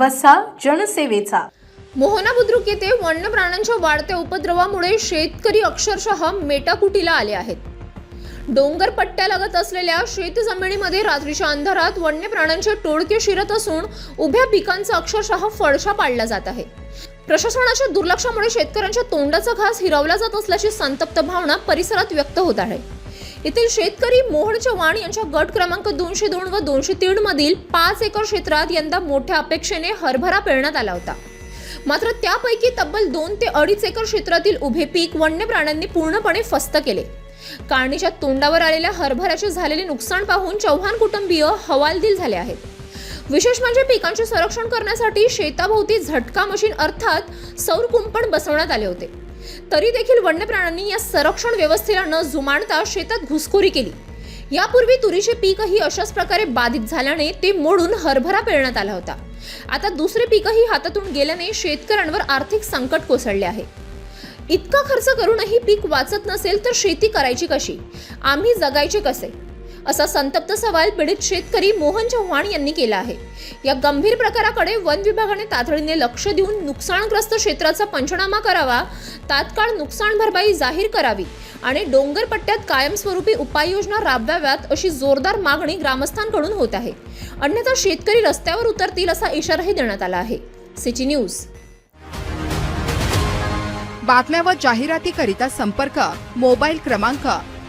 वसा जनसेवेचा. मोहना बुद्रुक येथे वन्य प्राण्यांच्या वाढत्या उपद्रवामुळे शेतकरी अक्षरशः मेटाकुटीला आले आहेत. डोंगर पट्ट्यालगत असलेल्या शेत जमिनीमध्ये रात्रीच्या अंधारात वन्य प्राण्यांचे टोळके शिरत असून उभ्या पिकांचा अक्षरशः फडशा पाडला जात आहे. प्रशासनाच्या दुर्लक्षामुळे शेतकऱ्यांच्या तोंडाचा घास हिरावला जात असल्याची संतप्त भावना परिसरात व्यक्त होत आहे. येथील शेतकरी मोहन चव्हाण यांच्या गट क्रमांक दोनशे दोन व दोनशे तीन मधील पाच एकर क्षेत्रात यंदा मोठ्या अपेक्षेने हरभरा पेरण्यात आला होता. मात्र त्यापैकी तब्बल दोन ते अडीच एकर क्षेत्रातील उभे पीक वन्य प्राण्यांनी पूर्णपणे फस्त केले. कारणीच्या तोंडावर आलेल्या हरभऱ्याचे झालेले नुकसान पाहून चव्हाण कुटुंबीय हवालदिल झाले आहेत. विशेष म्हणजे पिकांचे संरक्षण करण्यासाठी शेताभोवती झटका मशीन अर्थात सौर कुंपण बसवण्यात आले होते. तरी देखील वन्य प्राण्यांनी या संरक्षण व्यवस्थेला न जुमानता शेतात घुसखोरी केली. यापूर्वी तुरीचे पीकही अशाच प्रकारे बाधित झाल्याने ते मोडून हरभरा पेरण्यात आला होता. आता दुसरे पीकही हातातून गेल्याने शेतकऱ्यांवर आर्थिक संकट कोसळले आहे. इतका खर्च करूनही पीक वाचत नसेल तर शेती करायची कशी? आम्ही जगायचे कसे? असा संतप्त सवाल पीडित शेतकरी मोहन चव्हाण यांनी केला आहे. या गंभीर प्रकाराकडे वन विभागाने तातडीने लक्ष देऊन नुकसानग्रस्त क्षेत्राचा पंचनामा करावा तात्काळ नुकसान भरपाई जाहीर करावी आणि डोंगर पट्ट्यात कायमस्वरूपी उपाययोजना राबवाव्यात अशी जोरदार मागणी ग्रामस्थांकडून होत आहे. अन्यथा शेतकरी रस्त्यावर उतरतील असा इशाराही देण्यात आला आहे. City news. बातम्या व जाहिरातीकरिता संपर्क मोबाईल क्रमांक